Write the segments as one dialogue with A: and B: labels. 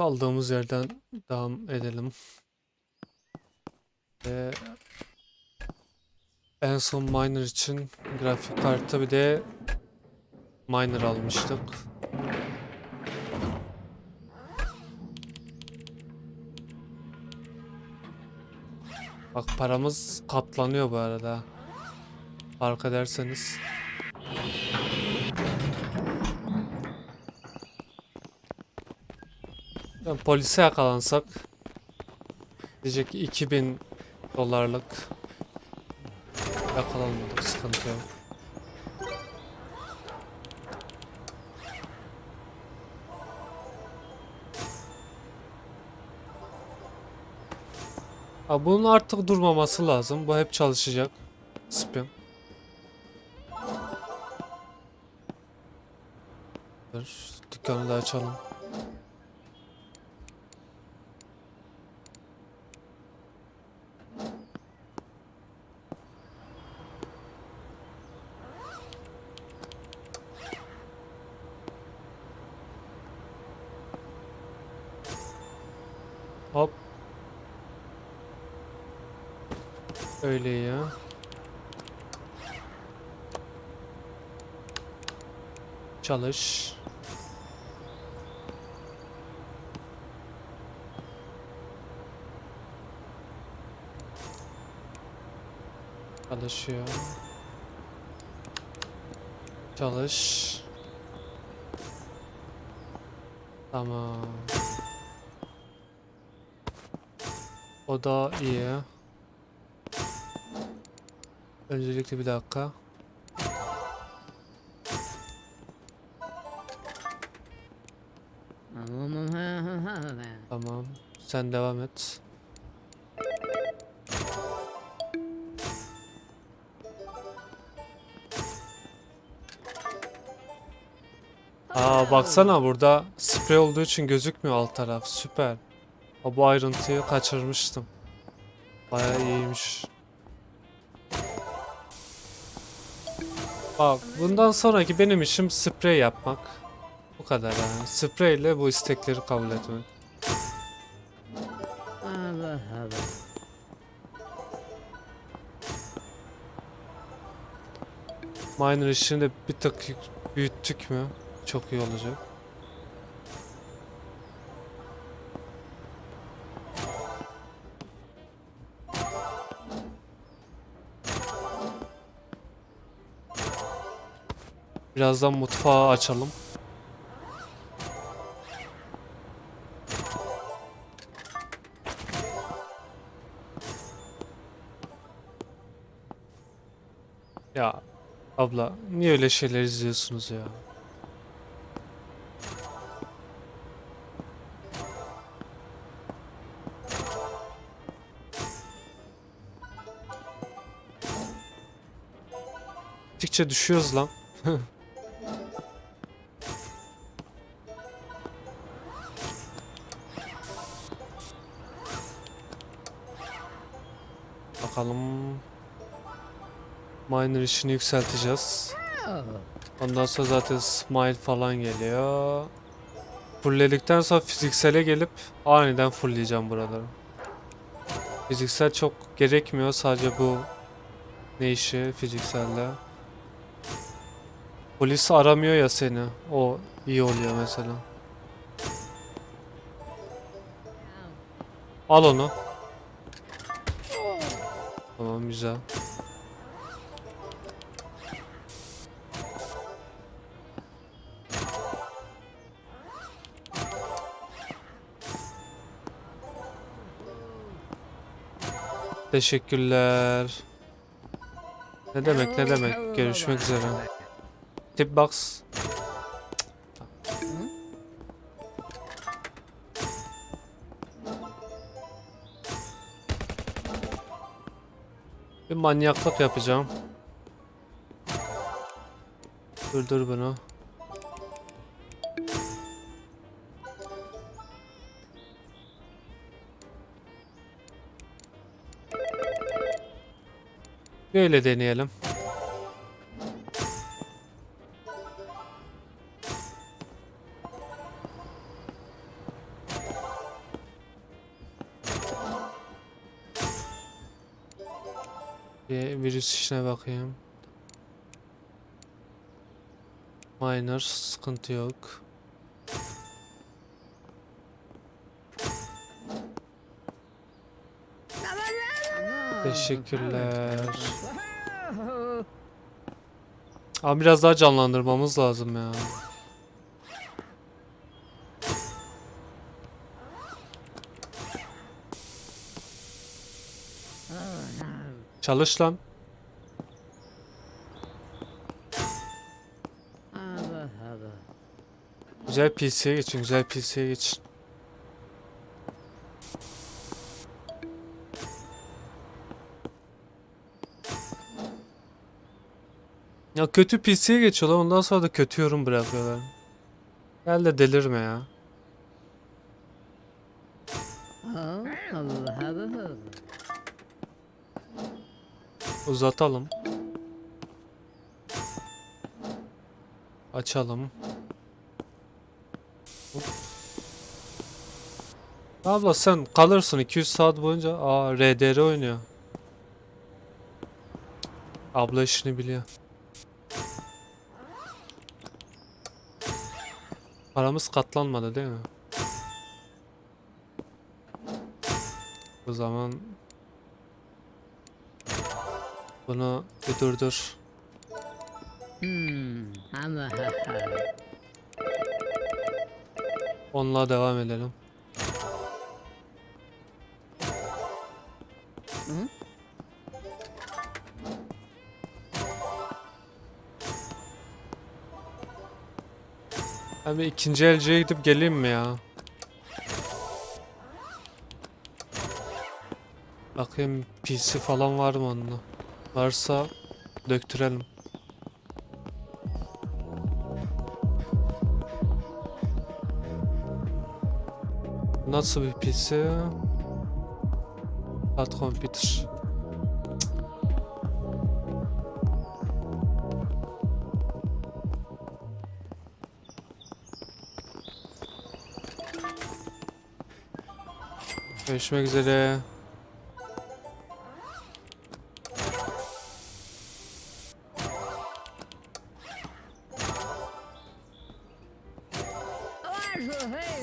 A: kaldığımız yerden devam edelim. Ve en son miner için grafik kartı bir de miner almıştık. Bak paramız katlanıyor bu arada. Fark ederseniz. Yani polise yakalansak diyecek ki 2000 dolarlık yakalanmadık sıkıntı yok. Ha, bunun artık durmaması lazım. Bu hep çalışacak. Spin. Dükkanı da açalım. Hop. Öyle ya. Çalış. Çalışıyor. Çalış. Tamam. O da iyi. Öncelikle bir dakika. Sen devam et. Aa baksana burada sprey olduğu için gözükmüyor alt taraf. Süper. Ha, bu ayrıntıyı kaçırmıştım. Bayağı iyiymiş. Bak bundan sonraki benim işim sprey yapmak. Bu kadar yani. Sprey ile bu istekleri kabul etmek. Miner işini de bir tık büyüttük mü çok iyi olacak. Birazdan mutfağı açalım. Abla niye öyle şeyler izliyorsunuz ya? Gittikçe düşüyoruz lan. Bakalım. Miner işini yükselteceğiz. Ondan sonra zaten smile falan geliyor. Fullledikten sonra fiziksele gelip aniden fullleyeceğim buraları. Fiziksel çok gerekmiyor sadece bu ne işi fizikselde. Polis aramıyor ya seni. O iyi oluyor mesela. Al onu. Tamam güzel. Teşekkürler. Ne demek ne demek. Görüşmek üzere. Tip box. Bir manyaklık yapacağım. Dur dur bunu. Böyle deneyelim. Bir virüs işine bakayım. Minor sıkıntı yok. Teşekkürler. Ama biraz daha canlandırmamız lazım ya. Çalış lan. Güzel PC'ye geçin, güzel PC'ye geçin. Ya kötü PC'ye geçiyorlar ondan sonra da kötü yorum bırakıyorlar. Gel de delirme ya. Uzatalım. Açalım. Hop. Abla sen kalırsın 200 saat boyunca. Aa RDR oynuyor. Abla işini biliyor. Paramız katlanmadı değil mi? O zaman bunu bir durdur.
B: Hmm.
A: Onunla devam edelim. Bir ikinci elciye gidip geleyim mi ya? Bakayım PC falan var mı onunla? Varsa döktürelim. Nasıl bir PC? Hot computer. Görüşmek üzere.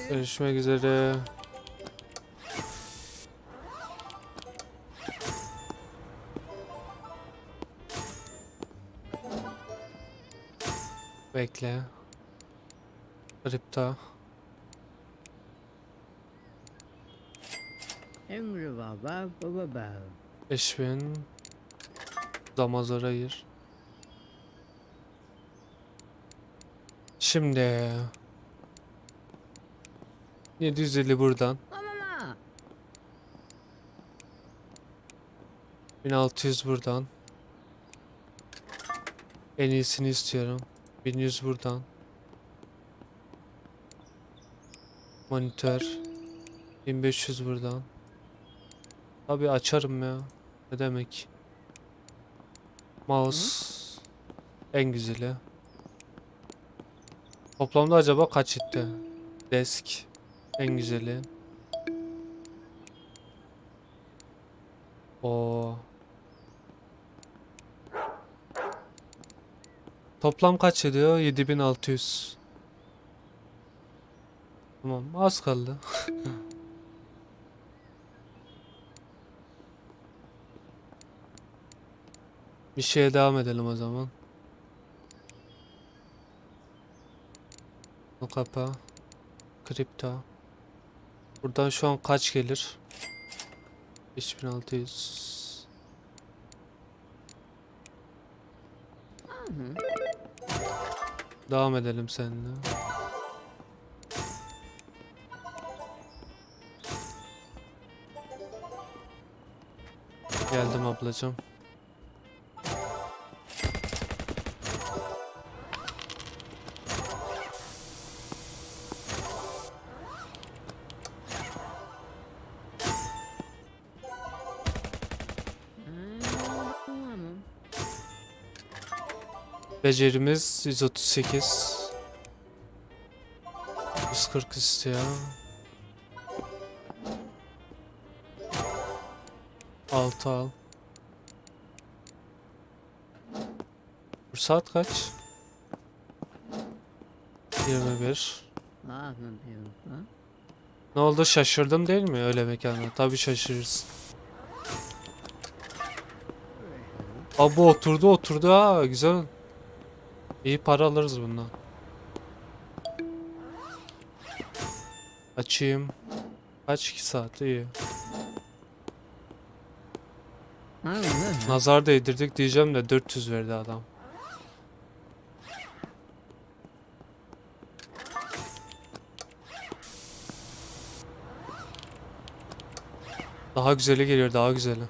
A: Görüşmek üzere. Bekle. Kripto. 5000 Damazara ayır. Şimdi 750 buradan.
B: Mama.
A: 1600 buradan. En iyisini istiyorum. 1100 buradan. Monitör. 1500 buradan. Tabii açarım ya. Ne demek? Mouse. En güzeli. Toplamda acaba kaç etti? Desk. En güzeli. O. Toplam kaç ediyor? 7600. Tamam, az kaldı. Bir şeye devam edelim o zaman. Bu kapa. Kripto. Buradan şu an kaç gelir? 5600. Devam edelim seninle. Geldim ablacığım. Becerimiz 138. 140 istiyor. Altı al. Bu saat kaç? 21.
B: Ne
A: oldu şaşırdın değil mi öyle mekanda? Tabii şaşırırsın. Aa bu oturdu oturdu ha güzel. İyi para alırız bundan. Açayım. Kaç 2 saat iyi. Nazar değdirdik diyeceğim de 400 verdi adam. Daha güzeli geliyor daha güzeli.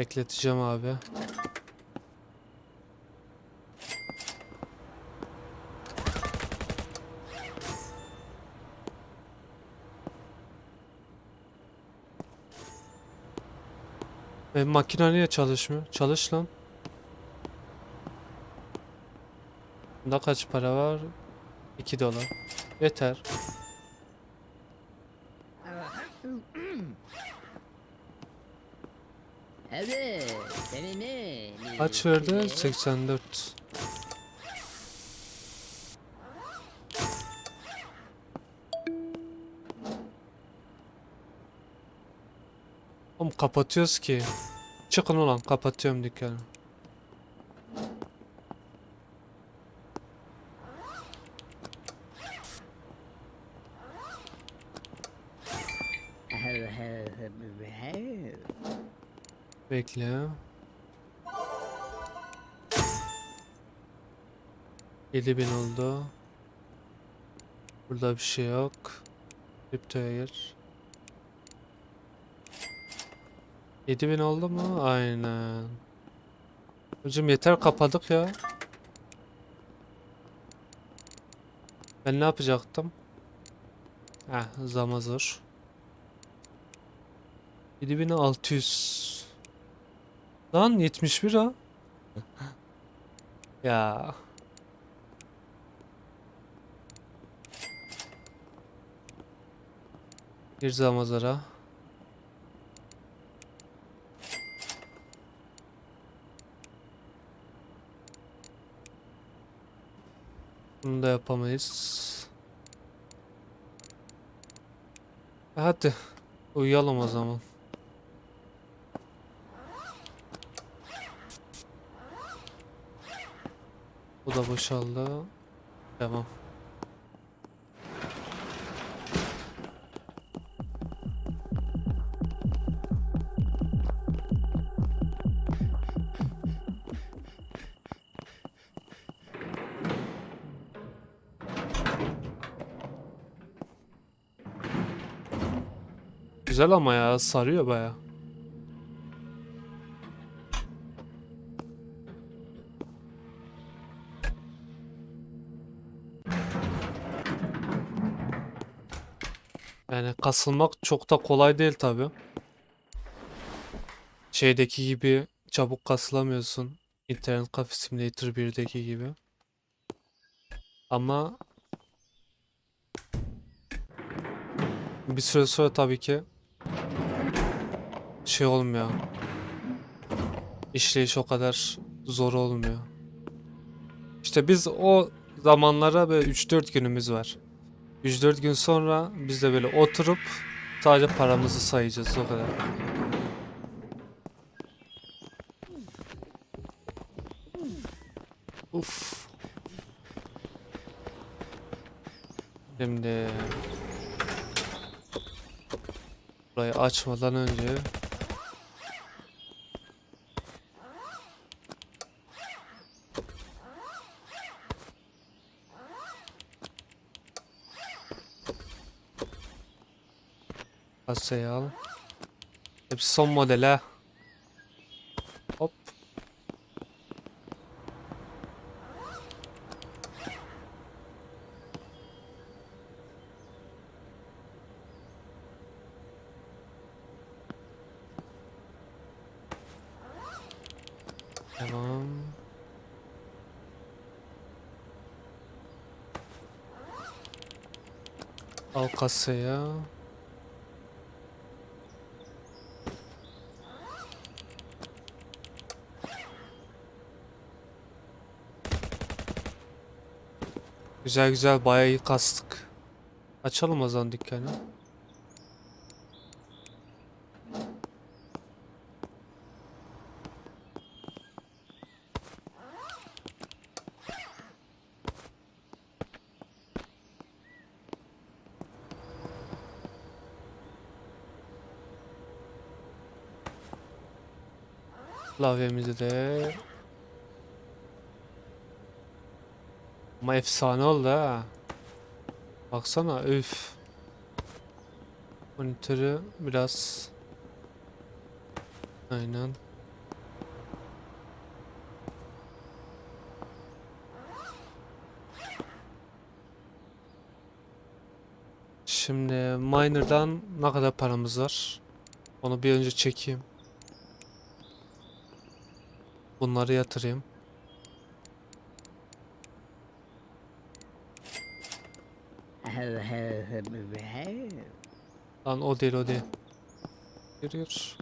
A: Bekleteceğim abi. Benim makine niye çalışmıyor? Çalış lan. Bunda kaç para var? 2 dolar. Yeter.
B: Evet.
A: Kaç verdi? 84. Oğlum kapatıyoruz ki. Çıkın ulan kapatıyorum dükkanı. Bekle. 7000 oldu. Burada bir şey yok. Kriptoya gir. 7000 oldu mu? Aynen. Hocam yeter kapadık ya. Ben ne yapacaktım? Heh zam hazır. 7600 Lan 71 ha. ya. Bir zamazara. Bunu da yapamayız. E Hadi uyuyalım o zaman. Bu da boşaldı. Tamam. Güzel ama ya sarıyor baya. Yani kasılmak çok da kolay değil tabi. Şeydeki gibi çabuk kasılamıyorsun. Internet Cafe Simulator 1'deki gibi. Ama bir süre sonra tabii ki şey olmuyor. İşleyiş o kadar zor olmuyor. İşte biz o zamanlara böyle 3-4 günümüz var. 3-4 gün sonra biz de böyle oturup sadece paramızı sayacağız o kadar. Uf. Şimdi burayı açmadan önce kasayı al. Hepsi son model ha. Hop. Tamam. Al kasaya. Güzel güzel bayağı iyi kastık. Açalım o zaman dükkanı. Klavyemizi de Ama efsane oldu ha. Baksana üf. Monitörü biraz Aynen. Şimdi miner'dan ne kadar paramız var? Onu bir önce çekeyim. Bunları yatırayım. Lan o değil o değil. Yürüyor.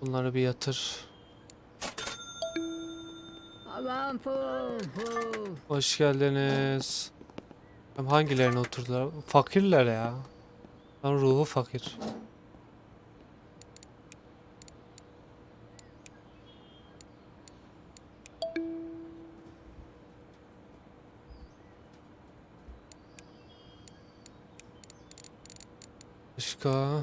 A: Bunları bir yatır. Hoş geldiniz. Hangilerine oturdular? Fakirler ya. Lan ruhu fakir. Başka.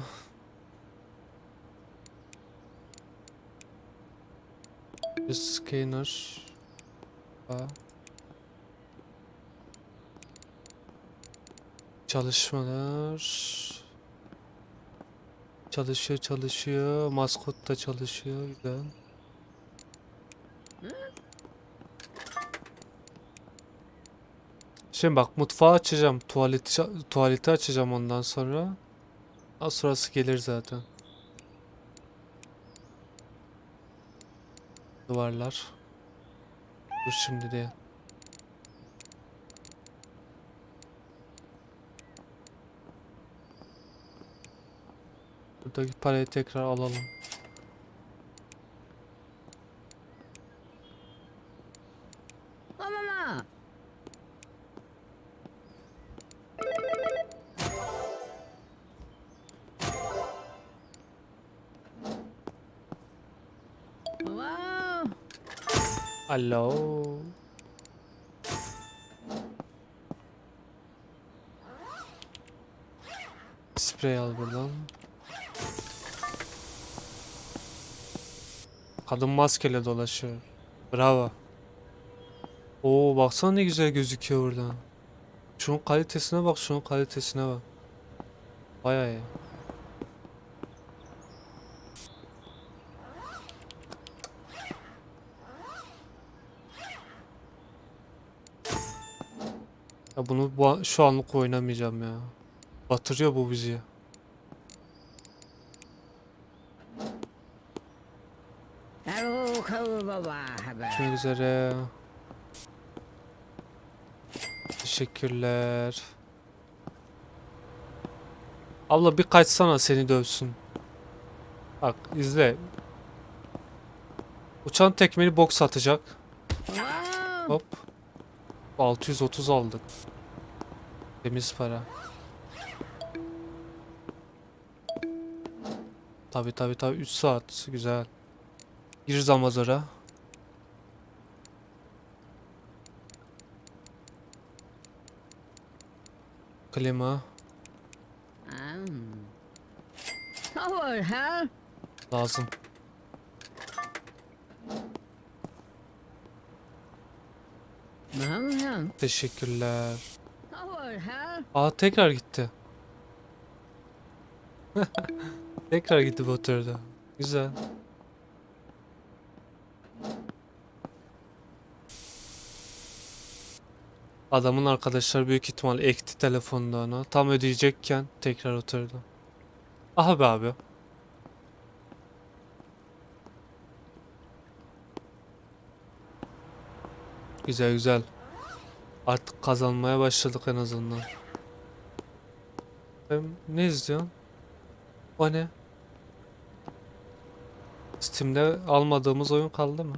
A: Bir scanner. Aa. Çalışmalar. Çalışıyor çalışıyor. Maskot da çalışıyor. Güzel. Şimdi bak mutfağı açacağım. Tuvaleti, tuvaleti açacağım ondan sonra. Az sonrası gelir zaten. Duvarlar. Dur şimdi de. Buradaki parayı tekrar alalım. Alo. Sprey al buradan. Kadın maskeyle dolaşıyor. Bravo. Oo baksana ne güzel gözüküyor buradan. Şunun kalitesine bak, şunun kalitesine bak. Bayağı iyi. Ya bunu bu şu anlık oynamayacağım ya. Batırıyor bu bizi. Görüşmek üzere. Teşekkürler. Abla bir kaçsana seni dövsün. Bak izle. Uçan tekmeli boks atacak. Hop. 630 aldık. Temiz para. Tabi tabi tabi 3 saat güzel. Gir zamazara. Klima
B: huh?
A: lazım. Teşekkürler. Aa tekrar gitti. tekrar gitti bu oturdu. Güzel. Adamın arkadaşlar büyük ihtimal ekti telefonda ona. Tam ödeyecekken tekrar oturdu. Aha be abi. Güzel güzel. Artık kazanmaya başladık en azından. Ne izliyorsun? O ne? Steam'de almadığımız oyun kaldı mı?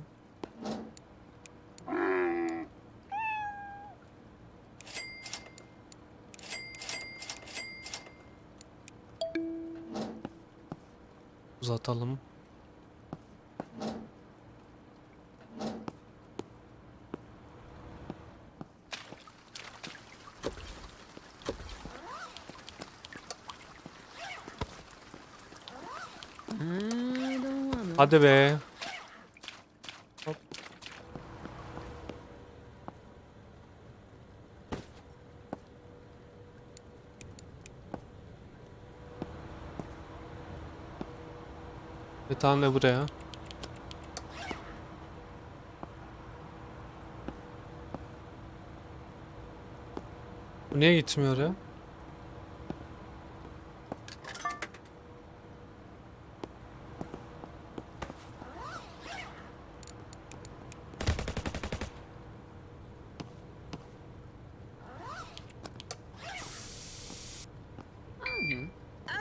A: Uzatalım. Hadi be. Hop. Bir tane de buraya. Bu niye gitmiyor ya?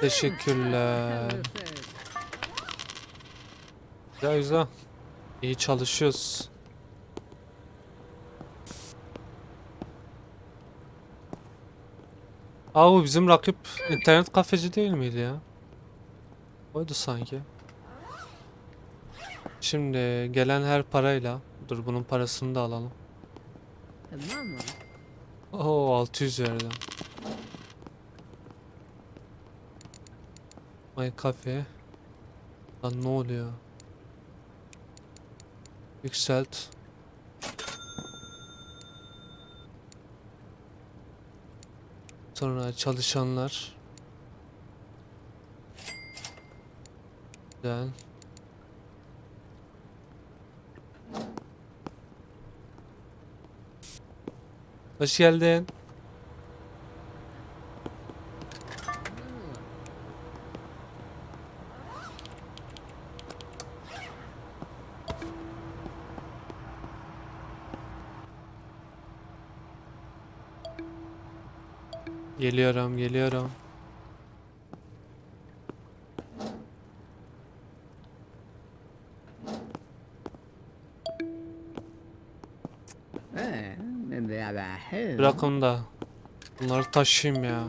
A: Teşekkürler. Güzel güzel. İyi çalışıyoruz. Aa bu bizim rakip internet kafeci değil miydi ya? Oydu sanki. Şimdi gelen her parayla dur bunun parasını da alalım. Oo 600 verdi. My Cafe. Lan ne oluyor? Yükselt. Sonra çalışanlar. Güzel. Hoş geldin. Geliyorum, geliyorum.
B: Hell.
A: Bırakın da. Bunları taşıyayım ya.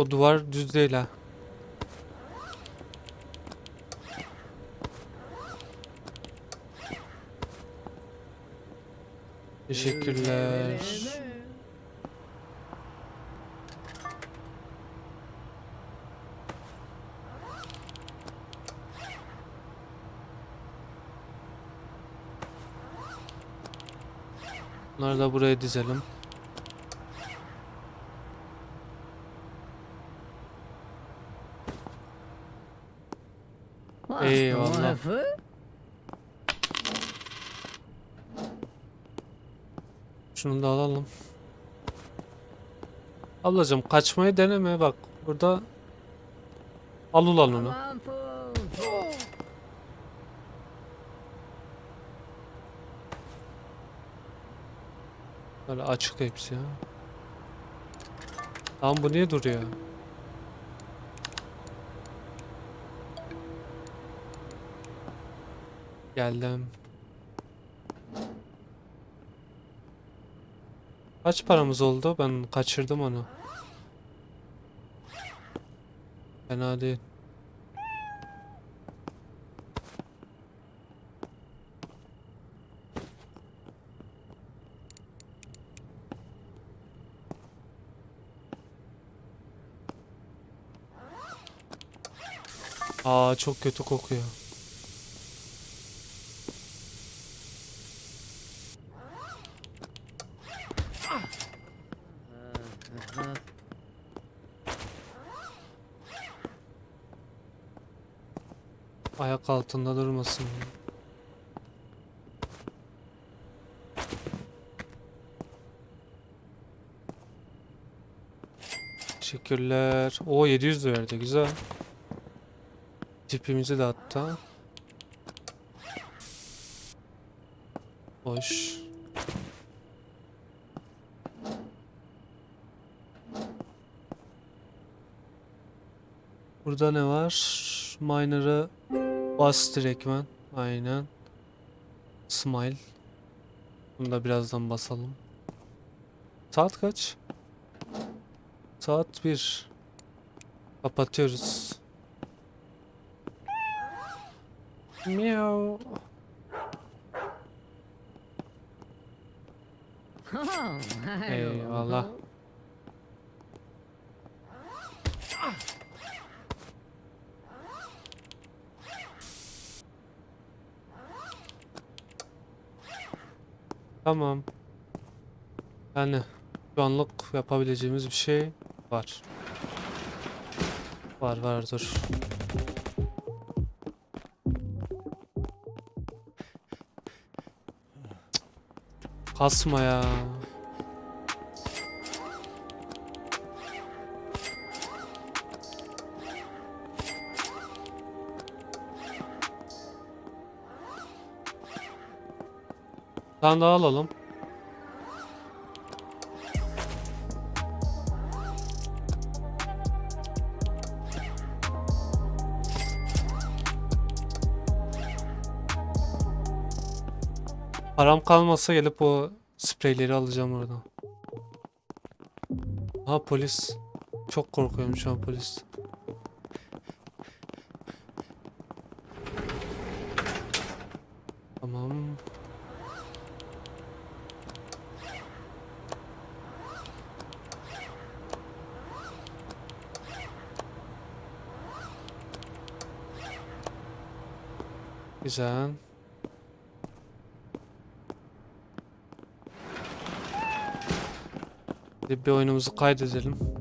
A: O duvar düz değil ha. Teşekkürler. Bunları da buraya dizelim. Eyvallah. Şunu da alalım. Ablacığım kaçmayı deneme bak. Burada al ulan onu. Böyle açık hepsi ya. Lan bu niye duruyor? Geldim. Kaç paramız oldu? Ben kaçırdım onu. Fena değil. Aa çok kötü kokuyor. Ayak altında durmasın. Teşekkürler. O 700 de verdi güzel. Tipimizi de hatta. Hoş. Burada ne var? Miner'ı bas direktmen. Aynen. Smile. Bunu da birazdan basalım. Saat kaç? Saat 1. Kapatıyoruz. Miau. Eyvallah. Tamam. Yani şu anlık yapabileceğimiz bir şey var. Var var dur. Kasma ya. Tane daha alalım. Param kalmasa gelip o spreyleri alacağım oradan. Ha polis. Çok korkuyorum şu an polis. Tamam. Güzel. Bir oyunumuzu kaydedelim.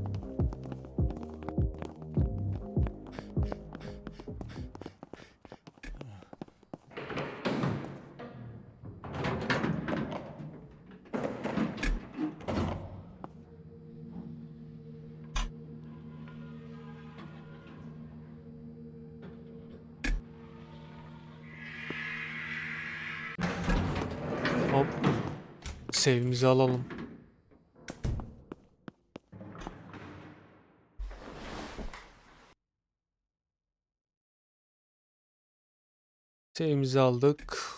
A: Save'imizi aldık.